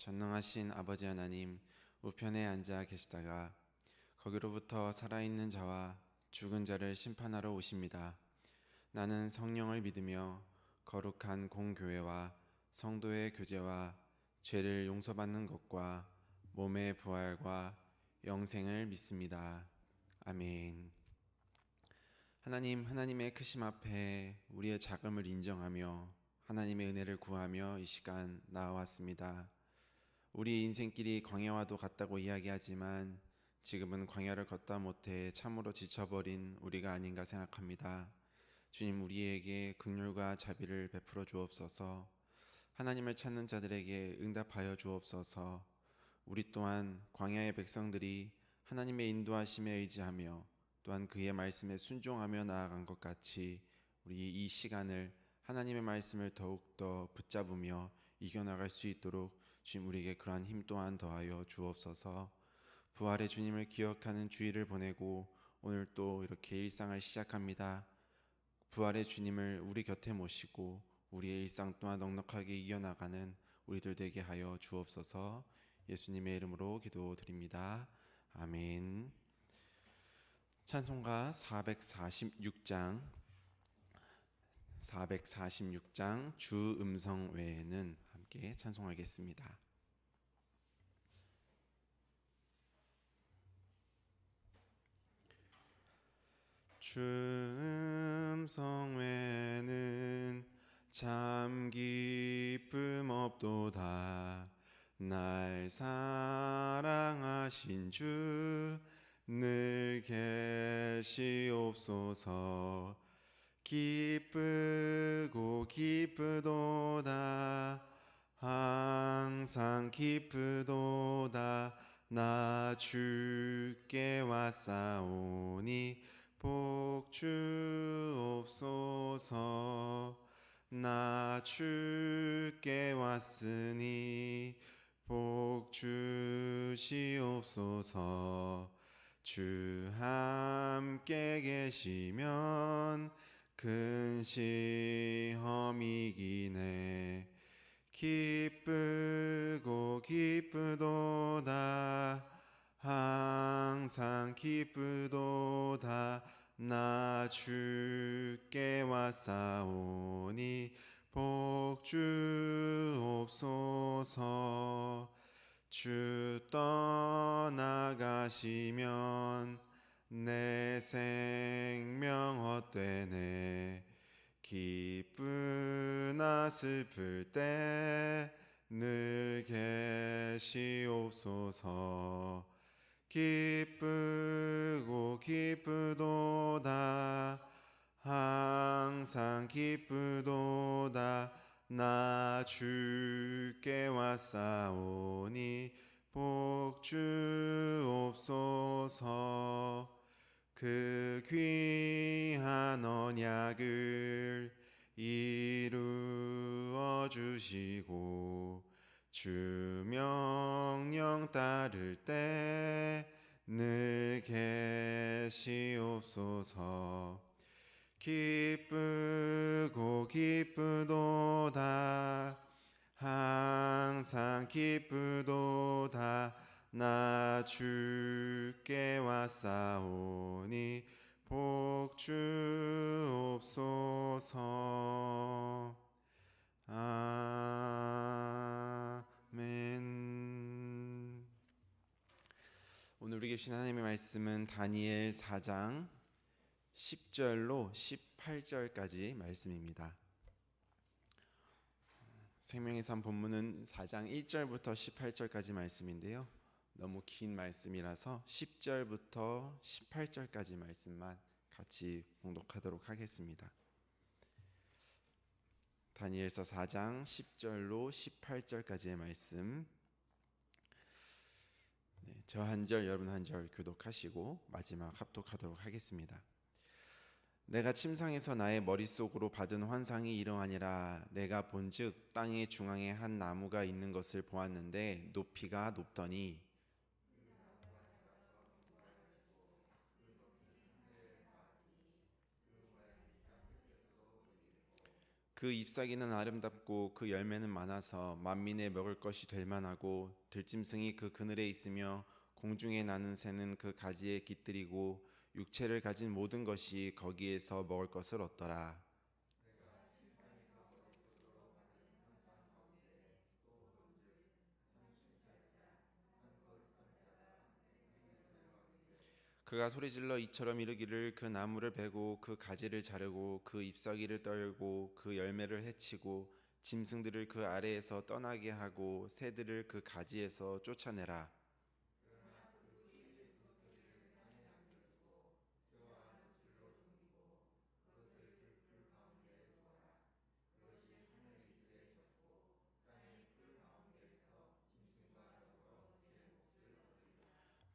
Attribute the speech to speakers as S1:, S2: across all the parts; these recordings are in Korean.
S1: 전능하신 아버지 하나님 우편에 앉아 계시다가 거기로부터 살아있는 자와 죽은 자를 심판하러 오십니다. 나는 성령을 믿으며 거룩한 공교회와 성도의 교제와 죄를 용서받는 것과 몸의 부활과 영생을 믿습니다. 아멘. 하나님, 하나님의 크심 앞에 우리의 자금을 인정하며 하나님의 은혜를 구하며 이 시간 나와왔습니다. 우리 인생길이 광야와도 같다고 이야기하지만 지금은 광야를 걷다 못해 참으로 지쳐버린 우리가 아닌가 생각합니다. 주님 우리에게 극률과 자비를 베풀어 주옵소서. 하나님을 찾는 자들에게 응답하여 주옵소서. 우리 또한 광야의 백성들이 하나님의 인도하심에 의지하며 또한 그의 말씀에 순종하며 나아간 것 같이 우리 이 시간을 하나님의 말씀을 더욱더 붙잡으며 이겨나갈 수 있도록 주님 우리에게 그러한 힘 또한 더하여 주옵소서 부활의 주님을 기억하는 주일을 보내고 오늘 또 이렇게 일상을 시작합니다. 부활의 주님을 우리 곁에 모시고 우리의 일상 또한 넉넉하게 이겨나가는 우리들 되게 하여 주옵소서 예수님의 이름으로 기도드립니다. 아멘. 찬송가 446장 446장 주 음성 외에는 함께 찬송하겠습니다. 주 음성 외에는 참 기쁨 없도다. 날 사랑하신 주 늘 계시옵소서. 기쁘고 기쁘도다 항상 기쁘도다. 나 주께 왔사오니 복 주옵소서. 나 주께 왔으니 복 주시옵소서. 주 함께 계시면 큰 시험이기네 기쁘고 기쁘도다. 항상 기쁘도다. 나 주께 왔사오니 복 주옵소서. 주 떠나가시면 내 생명 헛되네 기쁘나 슬플 때 늘 계시옵소서. 기쁘고 기쁘도다 항상 기쁘도다 나 주께 왔사오니 복 주옵소서. 그 귀한 언약을 이루어 주시고 주 명령 따를 때 늘 계시옵소서. 기쁘고 기쁘도다. 항상 기쁘도다. 나 주께 왔사오니 복 주옵소서 아멘 오늘 우리 계신 하나님의 말씀은 다니엘 4장 10절로 18절까지 말씀입니다. 생명의 삶 본문은 4장 1절부터 18절까지 말씀인데요. 너무 긴 말씀이라서 10절부터 18절까지 말씀만 같이 봉독하도록 하겠습니다. 다니엘서 4장 10절로 18절까지의 말씀 저한 절 여러분 한 절 교독하시고 마지막 합독하도록 하겠습니다. 내가 침상에서 나의 머릿속으로 받은 환상이 이러하니라 내가 본즉 땅의 중앙에 한 나무가 있는 것을 보았는데 높이가 높더니 그 잎사귀는 아름답고 그 열매는 많아서 만민의 먹을 것이 될 만하고 들짐승이 그 그늘에 있으며 공중에 나는 새는 그 가지에 깃들이고 육체를 가진 모든 것이 거기에서 먹을 것을 얻더라. 그가 소리질러 이처럼 이르기를 그 나무를 베고 그 가지를 자르고 그 잎사귀를 떨고 그 열매를 해치고 짐승들을 그 아래에서 떠나게 하고 새들을 그 가지에서 쫓아내라.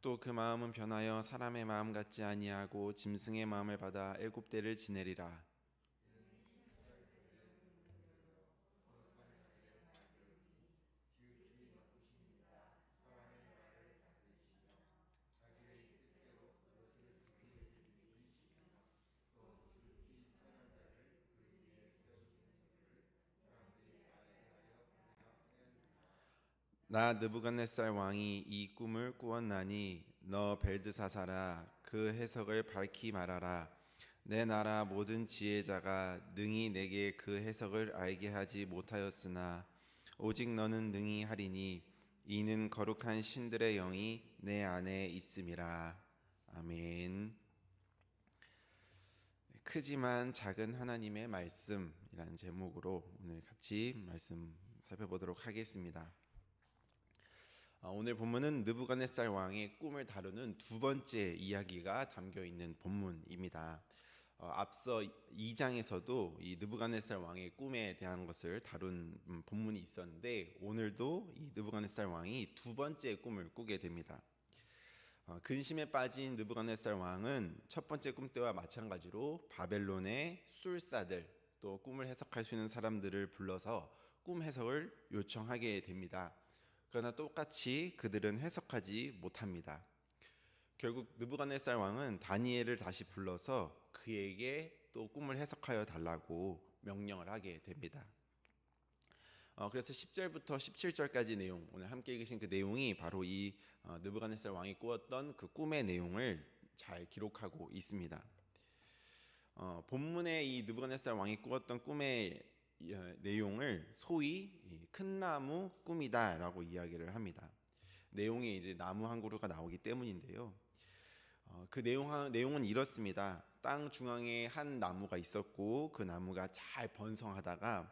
S1: 또 그 마음은 변하여 사람의 마음 같지 아니하고 짐승의 마음을 받아 일곱 대를 지내리라. 나 느부갓네살 왕이 이 꿈을 꾸었나니 너 벨드사사라 그 해석을 밝히 말하라 내 나라 모든 지혜자가 능히 내게 그 해석을 알게 하지 못하였으나 오직 너는 능히 하리니 이는 거룩한 신들의 영이 내 안에 있음이라 아멘. 크지만 작은 하나님의 말씀이라는 제목으로 오늘 같이 말씀 살펴보도록 하겠습니다. 아, 오늘 본문은 느부갓네살 왕의 꿈을 다루는 두 번째 이야기가 담겨 있는 본문입니다. 어, 앞서 2장에서도 이 느부갓네살 왕의 꿈에 대한 것을 다룬 음, 본문이 있었는데 오늘도 이 느부갓네살 왕이 두 번째 꿈을 꾸게 됩니다. 어, 근심에 빠진 느부갓네살 왕은 첫 번째 꿈 때와 마찬가지로 바벨론의 술사들 또 꿈을 해석할 수 있는 사람들을 불러서 꿈 해석을 요청하게 됩니다. 그러나 똑같이 그들은 해석하지 못합니다. 결국 느부갓네살 왕은 다니엘을 다시 불러서 그에게 또 꿈을 해석하여 달라고 명령을 하게 됩니다. 어, 그래서 10절부터 17절까지 내용 오늘 함께 읽으신 그 내용이 바로 이 어, 느부갓네살 왕이 꾸었던 그 꿈의 내용을 잘 기록하고 있습니다. 어, 본문에 이 느부갓네살 왕이 꾸었던 꿈의 어, 내용을 소위 큰 나무 꿈이다라고 이야기를 합니다. 내용에 이제 나무 한 그루가 나오기 때문인데요. 어, 그 내용 내용은 이렇습니다. 땅 중앙에 한 나무가 있었고 그 나무가 잘 번성하다가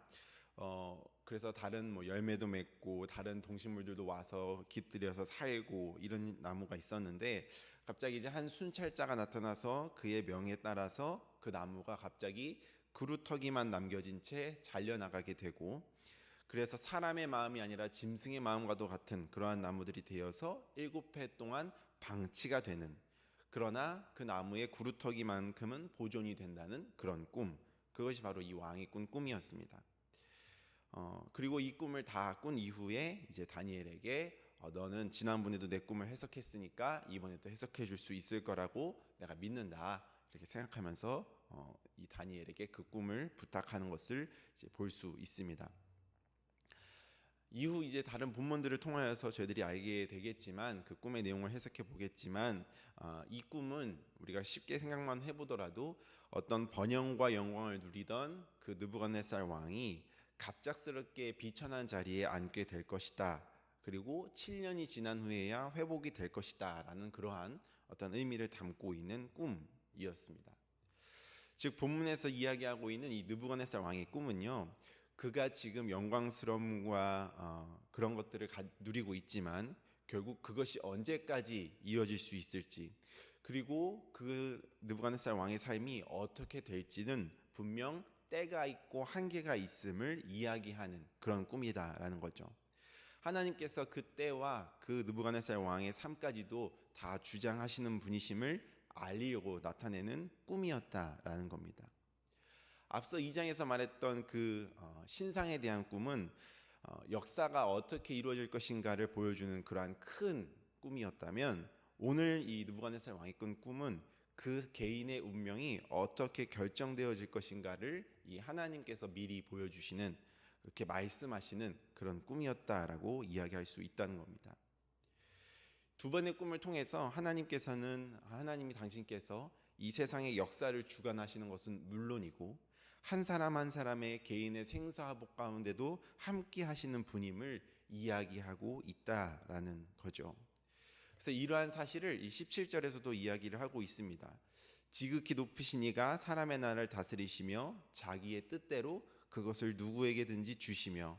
S1: 어 그래서 다른 뭐 열매도 맺고 다른 동식물들도 와서 깃들여서 살고 이런 나무가 있었는데 갑자기 이제 한 순찰자가 나타나서 그의 명에 따라서 그 나무가 갑자기 그루터기만 남겨진 채 잘려 나가게 되고 그래서 사람의 마음이 아니라 짐승의 마음과도 같은 그러한 나무들이 되어서 일곱 해 동안 방치가 되는 그러나 그 나무의 구루터기만큼은 보존이 된다는 그런 꿈 그것이 바로 이 왕이 꾼 꿈이었습니다. 어, 그리고 이 꿈을 다 꾼 이후에 이제 다니엘에게 어, 너는 지난번에도 내 꿈을 해석했으니까 이번에도 해석해 줄 수 있을 거라고 내가 믿는다 이렇게 생각하면서 어, 이 다니엘에게 그 꿈을 부탁하는 것을 볼 수 있습니다. 이후 이제 다른 본문들을 통하여서 저희들이 알게 되겠지만 그 꿈의 내용을 해석해 보겠지만 어, 이 꿈은 우리가 쉽게 생각만 해보더라도 어떤 번영과 영광을 누리던 그 느부갓네살 왕이 갑작스럽게 비천한 자리에 앉게 될 것이다. 그리고 7년이 지난 후에야 회복이 될 것이다 라는 그러한 어떤 의미를 담고 있는 꿈이었습니다. 즉 본문에서 이야기하고 있는 이 느부갓네살 왕의 꿈은요. 그가 지금 영광스러움과 어, 그런 것들을 가, 누리고 있지만 결국 그것이 언제까지 이루어질 수 있을지 그리고 그 느부갓네살 왕의 삶이 어떻게 될지는 분명 때가 있고 한계가 있음을 이야기하는 그런 꿈이다라는 거죠. 하나님께서 그 때와 그 느부갓네살 왕의 삶까지도 다 주장하시는 분이심을 알리려고 나타내는 꿈이었다라는 겁니다. 앞서 2장에서 말했던 그 어, 신상에 대한 꿈은 어, 역사가 어떻게 이루어질 것인가를 보여주는 그러한 큰 꿈이었다면 오늘 이 느부갓네살 왕이 꾼 꿈은 그 개인의 운명이 어떻게 결정되어질 것인가를 이 하나님께서 미리 보여주시는 그렇게 말씀하시는 그런 꿈이었다라고 이야기할 수 있다는 겁니다. 두 번의 꿈을 통해서 하나님께서는 하나님이 당신께서 이 세상의 역사를 주관하시는 것은 물론이고 한 사람 한 사람의 개인의 생사복 가운데도 함께 하시는 분임을 이야기하고 있다라는 거죠. 그래서 이러한 사실을 이 17절에서도 이야기를 하고 있습니다. 지극히 높으신 이가 사람의 나라를 다스리시며 자기의 뜻대로 그것을 누구에게든지 주시며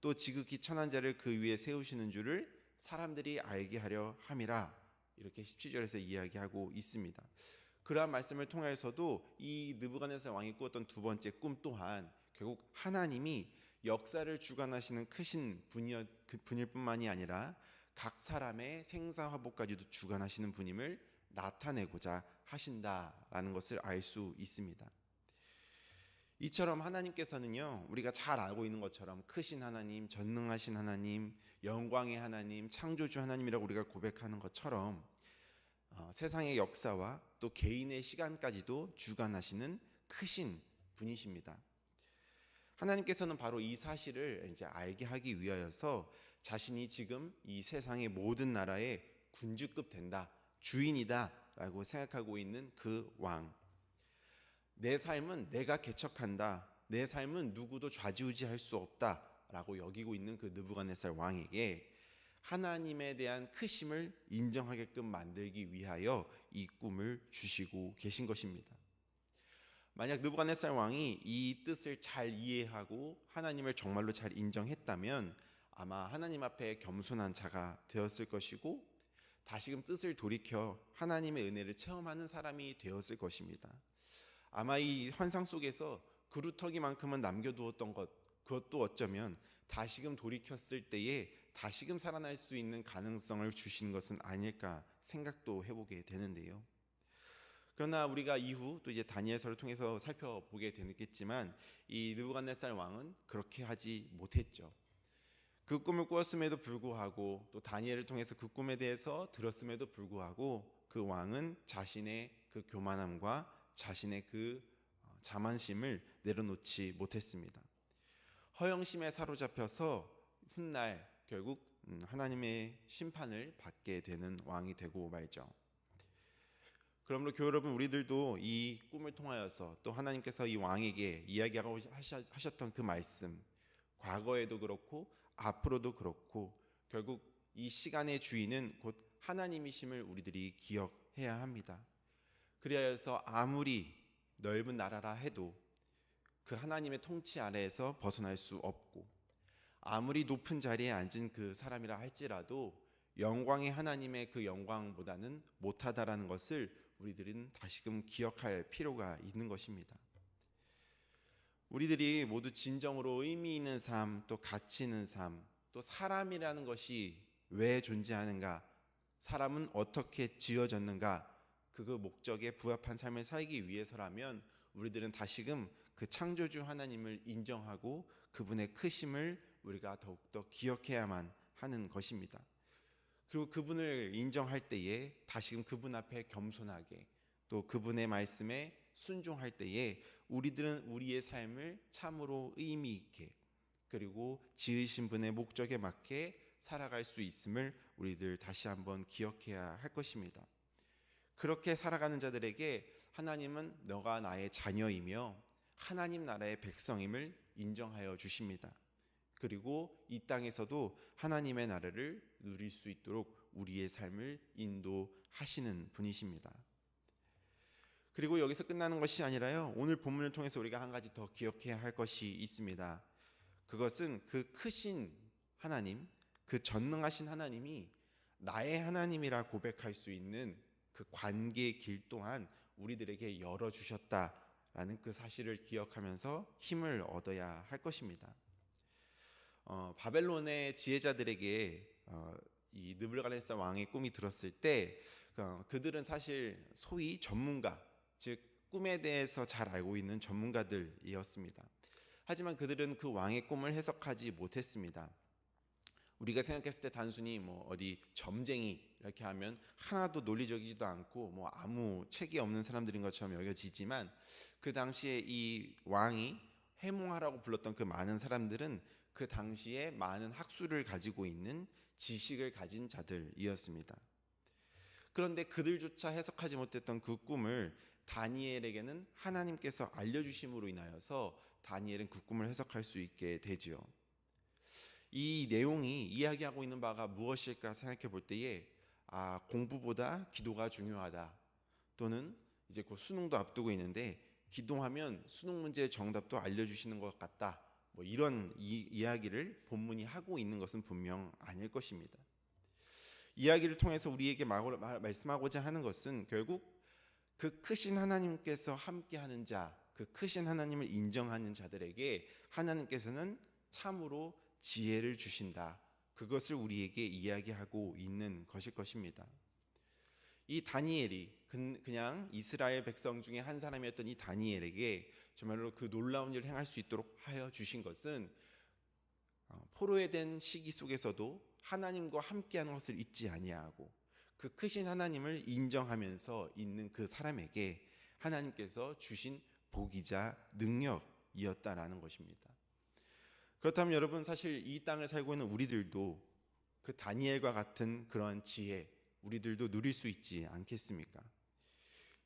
S1: 또 지극히 천한 자를 그 위에 세우시는 줄을 사람들이 알게 하려 함이라 이렇게 17절에서 이야기하고 있습니다. 그러한 말씀을 통해서도 이 느부갓네살 왕이 꾸었던 두 번째 꿈 또한 결국 하나님이 역사를 주관하시는 크신 분이 그 분일 뿐만이 아니라 각 사람의 생사화복까지도 주관하시는 분임을 나타내고자 하신다라는 것을 알 수 있습니다. 이처럼 하나님께서는요 우리가 잘 알고 있는 것처럼 크신 하나님, 전능하신 하나님, 영광의 하나님, 창조주 하나님이라고 우리가 고백하는 것처럼 어, 세상의 역사와 또 개인의 시간까지도 주관하시는 크신 분이십니다. 하나님께서는 바로 이 사실을 이제 알게 하기 위하여서 자신이 지금 이 세상의 모든 나라의 군주급 된다, 주인이다라고 생각하고 있는 그 왕. 내 삶은 내가 개척한다. 내 삶은 누구도 좌지우지할 수 없다라고 여기고 있는 그 느부갓네살 왕에게 하나님에 대한 크심을 인정하게끔 만들기 위하여 이 꿈을 주시고 계신 것입니다. 만약 느부갓네살 왕이 이 뜻을 잘 이해하고 하나님을 정말로 잘 인정했다면 아마 하나님 앞에 겸손한 자가 되었을 것이고 다시금 뜻을 돌이켜 하나님의 은혜를 체험하는 사람이 되었을 것입니다. 아마 이 환상 속에서 그루터기만큼은 남겨두었던 것 그것도 어쩌면 다시금 돌이켰을 때에 다시금 살아날 수 있는 가능성을 주신 것은 아닐까 생각도 해보게 되는데요. 그러나 우리가 이후 또 이제 다니엘서를 통해서 살펴보게 되겠지만 이 느부갓네살 왕은 그렇게 하지 못했죠. 그 꿈을 꾸었음에도 불구하고 또 다니엘을 통해서 그 꿈에 대해서 들었음에도 불구하고 그 왕은 자신의 그 교만함과 자신의 그 어, 자만심을 내려놓지 못했습니다. 허영심에 사로잡혀서 훗날 결국 음, 하나님의 심판을 받게 되는 왕이 되고 말죠. 그러므로 교회 여러분 우리들도 이 꿈을 통하여서 또 하나님께서 이 왕에게 이야기하고 하셨던 그 말씀 과거에도 그렇고 앞으로도 그렇고 결국 이 시간의 주인은 곧 하나님이심을 우리들이 기억해야 합니다. 그리하여서 아무리 넓은 나라라 해도 그 하나님의 통치 아래에서 벗어날 수 없고 아무리 높은 자리에 앉은 그 사람이라 할지라도 영광의 하나님의 그 영광보다는 못하다라는 것을 우리들은 다시금 기억할 필요가 있는 것입니다. 우리들이 모두 진정으로 의미 있는 삶, 또 가치 있는 삶, 또 사람이라는 것이 왜 존재하는가, 사람은 어떻게 지어졌는가, 그 목적에 부합한 삶을 살기 위해서라면 우리들은 다시금 그 창조주 하나님을 인정하고 그분의 크심을 우리가 더욱더 기억해야만 하는 것입니다. 그리고 그분을 인정할 때에 다시금 그분 앞에 겸손하게 또 그분의 말씀에 순종할 때에 우리들은 우리의 삶을 참으로 의미 있게 그리고 지으신 분의 목적에 맞게 살아갈 수 있음을 우리들 다시 한번 기억해야 할 것입니다. 그렇게 살아가는 자들에게 하나님은 너가 나의 자녀이며 하나님 나라의 백성임을 인정하여 주십니다. 그리고 이 땅에서도 하나님의 나라를 누릴 수 있도록 우리의 삶을 인도하시는 분이십니다. 그리고 여기서 끝나는 것이 아니라요. 오늘 본문을 통해서 우리가 한 가지 더 기억해야 할 것이 있습니다. 그것은 그 크신 하나님, 그 전능하신 하나님이 나의 하나님이라 고백할 수 있는 그 관계의 길 동안 우리들에게 열어 주셨다라는 그 사실을 기억하면서 힘을 얻어야 할 것입니다. 어, 바벨론의 지혜자들에게 어, 이 느부갓네살 왕의 꿈이 들었을 때 어, 그들은 사실 소위 전문가, 즉 꿈에 대해서 잘 알고 있는 전문가들이었습니다. 하지만 그들은 그 왕의 꿈을 해석하지 못했습니다. 우리가 생각했을 때 단순히 뭐 어디 점쟁이 이렇게 하면 하나도 논리적이지도 않고 뭐 아무 책이 없는 사람들인 것처럼 여겨지지만 그 당시에 이 왕이 해몽하라고 불렀던 그 많은 사람들은 그 당시에 많은 학술을 가지고 있는 지식을 가진 자들이었습니다. 그런데 그들조차 해석하지 못했던 그 꿈을 다니엘에게는 하나님께서 알려주심으로 인하여서 다니엘은 그 꿈을 해석할 수 있게 되지요. 이 내용이 이야기하고 있는 바가 무엇일까 생각해 볼 때에 아 공부보다 기도가 중요하다 또는 이제 곧 수능도 앞두고 있는데 기도하면 수능 문제의 정답도 알려주시는 것 같다 뭐 이런 이, 이야기를 본문이 하고 있는 것은 분명 아닐 것입니다. 이야기를 통해서 우리에게 말씀하고자 하는 것은 결국 그 크신 하나님께서 함께하는 자, 그 크신 하나님을 인정하는 자들에게 하나님께서는 참으로 지혜를 주신다. 그것을 우리에게 이야기하고 있는 것일 것입니다. 이 다니엘이 그냥 이스라엘 백성 중에 한 사람이었던 이 다니엘에게 정말로 그 놀라운 일을 행할 수 있도록 하여 주신 것은 어, 포로에 된 시기 속에서도 하나님과 함께하는 것을 잊지 아니하고 그 크신 하나님을 인정하면서 있는 그 사람에게 하나님께서 주신 복이자 능력이었다라는 것입니다. 그렇다면 여러분 사실 이 땅을 살고 있는 우리들도 그 다니엘과 같은 그런 지혜 우리들도 누릴 수 있지 않겠습니까?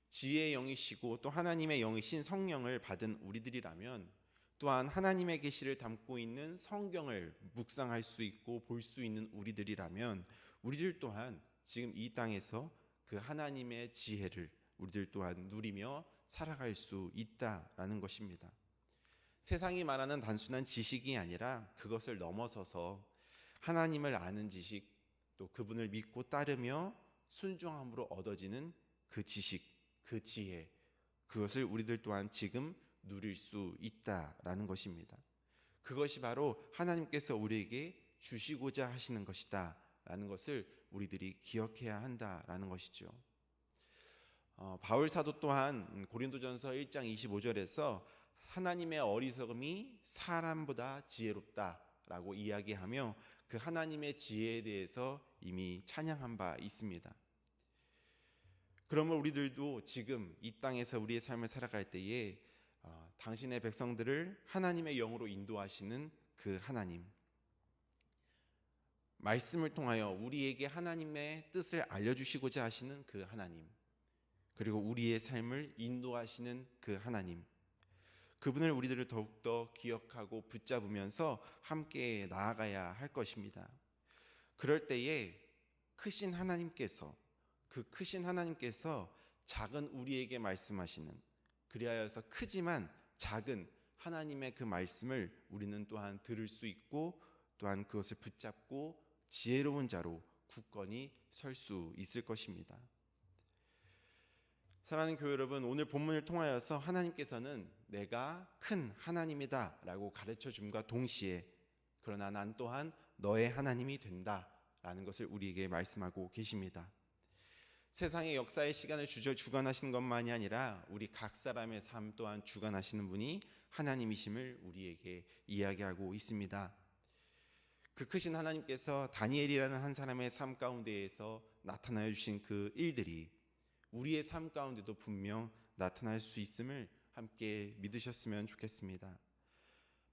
S1: 지혜의 영이시고 또 하나님의 영이신 성령을 받은 우리들이라면 또한 하나님의 계시를 담고 있는 성경을 묵상할 수 있고 볼 수 있는 우리들이라면 우리들 또한 지금 이 땅에서 그 하나님의 지혜를 우리들 또한 누리며 살아갈 수 있다라는 것입니다. 세상이 말하는 단순한 지식이 아니라 그것을 넘어서서 하나님을 아는 지식 또 그분을 믿고 따르며 순종함으로 얻어지는 그 지식, 그 지혜 그것을 우리들 또한 지금 누릴 수 있다라는 것입니다. 그것이 바로 하나님께서 우리에게 주시고자 하시는 것이다 라는 것을 우리들이 기억해야 한다라는 것이죠. 어, 바울 사도 또한 고린도전서 1장 25절에서 하나님의 어리석음이 사람보다 지혜롭다라고 이야기하며 그 하나님의 지혜에 대해서 이미 찬양한 바 있습니다. 그러면 우리들도 지금 이 땅에서 우리의 삶을 살아갈 때에 어, 당신의 백성들을 하나님의 영으로 인도하시는 그 하나님, 말씀을 통하여 우리에게 하나님의 뜻을 알려주시고자 하시는 그 하나님, 그리고 우리의 삶을 인도하시는 그 하나님, 그분을 우리들을 더욱더 기억하고 붙잡으면서 함께 나아가야 할 것입니다. 그럴 때에 크신 하나님께서 그 크신 하나님께서 작은 우리에게 말씀하시는 그리하여서 크지만 작은 하나님의 그 말씀을 우리는 또한 들을 수 있고 또한 그것을 붙잡고 지혜로운 자로 굳건히 설 수 있을 것입니다. 사랑하는 교회 여러분, 오늘 본문을 통하여서 하나님께서는 내가 큰 하나님이다 라고 가르쳐 줌과 동시에 그러나 난 또한 너의 하나님이 된다 라는 것을 우리에게 말씀하고 계십니다. 세상의 역사의 시간을 주저 주관하시는 것만이 아니라 우리 각 사람의 삶 또한 주관하시는 분이 하나님이심을 우리에게 이야기하고 있습니다. 그 크신 하나님께서 다니엘이라는 한 사람의 삶 가운데에서 나타나여 주신 그 일들이 우리의 삶 가운데도 분명 나타날 수 있음을 함께 믿으셨으면 좋겠습니다.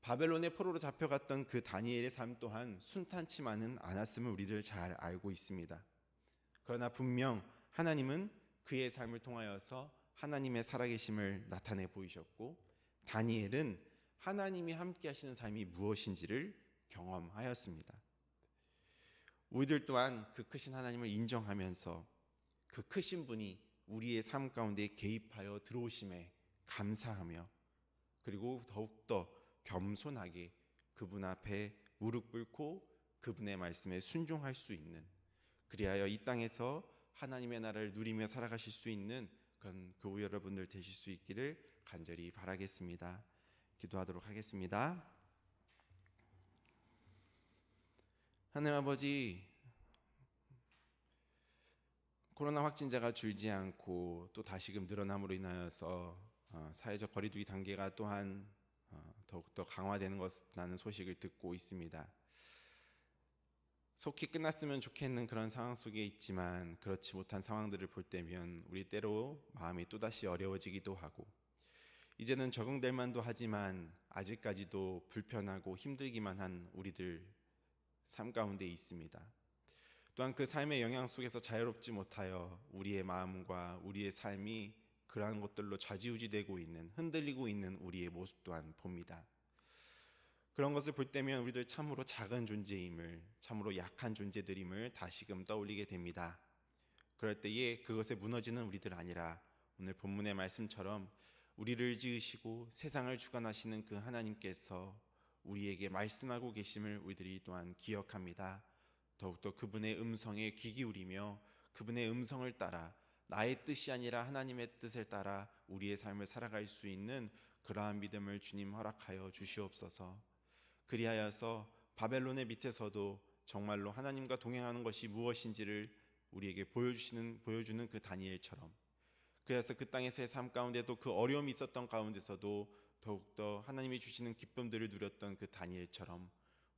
S1: 바벨론의 포로로 잡혀갔던 그 다니엘의 삶 또한 순탄치만은 않았음을 우리들 잘 알고 있습니다. 그러나 분명 하나님은 그의 삶을 통하여서 하나님의 살아계심을 나타내 보이셨고 다니엘은 하나님이 함께 하시는 삶이 무엇인지를 경험하였습니다. 우리들 또한 그 크신 하나님을 인정하면서 그 크신 분이 우리의 삶 가운데 개입하여 들어오심에 감사하며 그리고 더욱더 겸손하게 그분 앞에 무릎 꿇고 그분의 말씀에 순종할 수 있는 그리하여 이 땅에서 하나님의 나라를 누리며 살아가실 수 있는 그런 교우 여러분들 되실 수 있기를 간절히 바라겠습니다. 기도하도록 하겠습니다. 하나님 아버지 코로나 확진자가 줄지 않고 또 다시금 늘어남으로 인하여서 어, 사회적 거리두기 단계가 또한 어, 더욱더 강화되는 것라는 소식을 듣고 있습니다. 속히 끝났으면 좋겠는 그런 상황 속에 있지만 그렇지 못한 상황들을 볼 때면 우리 때로 마음이 또다시 어려워지기도 하고 이제는 적응될 만도 하지만 아직까지도 불편하고 힘들기만 한 우리들 삶 가운데 있습니다. 또한 그 삶의 영향 속에서 자유롭지 못하여 우리의 마음과 우리의 삶이 그러한 것들로 좌지우지되고 있는 흔들리고 있는 우리의 모습 또한 봅니다. 그런 것을 볼 때면 우리들 참으로 작은 존재임을 참으로 약한 존재들임을 다시금 떠올리게 됩니다. 그럴 때에 그것에 무너지는 우리들 아니라 오늘 본문의 말씀처럼 우리를 지으시고 세상을 주관하시는 그 하나님께서 우리에게 말씀하고 계심을 우리들이 또한 기억합니다. 더욱더 그분의 음성에 귀 기울이며 그분의 음성을 따라 나의 뜻이 아니라 하나님의 뜻을 따라 우리의 삶을 살아갈 수 있는 그러한 믿음을 주님 허락하여 주시옵소서. 그리하여서 바벨론의 밑에서도 정말로 하나님과 동행하는 것이 무엇인지를 우리에게 보여주시는 보여주는 그 다니엘처럼 그래서 그 땅에서의 삶 가운데도 그 어려움이 있었던 가운데서도 더욱더 하나님이 주시는 기쁨들을 누렸던 그 다니엘처럼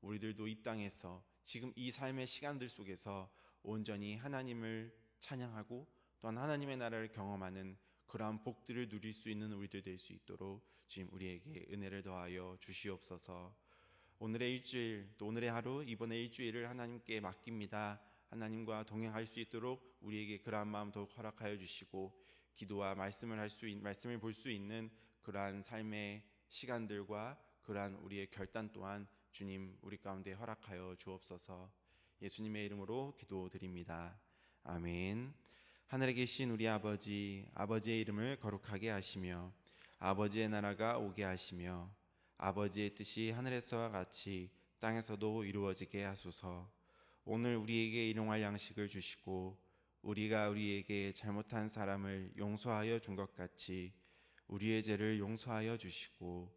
S1: 우리들도 이 땅에서 지금 이 삶의 시간들 속에서 온전히 하나님을 찬양하고 또한 하나님의 나라를 경험하는 그러한 복들을 누릴 수 있는 우리들 될 수 있도록 주님 우리에게 은혜를 더하여 주시옵소서. 오늘의 일주일 또 오늘의 하루 이번의 일주일을 하나님께 맡깁니다. 하나님과 동행할 수 있도록 우리에게 그러한 마음 더욱 허락하여 주시고 기도와 말씀을 할 수 말씀을 볼 수 있는 그러한 삶의 시간들과 그러한 우리의 결단 또한 주님 우리 가운데 허락하여 주옵소서. 예수님의 이름으로 기도드립니다. 아멘. 하늘에 계신 우리 아버지 아버지의 이름을 거룩하게 하시며 아버지의 나라가 오게 하시며 아버지의 뜻이 하늘에서와 같이 땅에서도 이루어지게 하소서. 오늘 우리에게 일용할 양식을 주시고 우리가 우리에게 잘못한 사람을 용서하여 준 것 같이 우리의 죄를 용서하여 주시고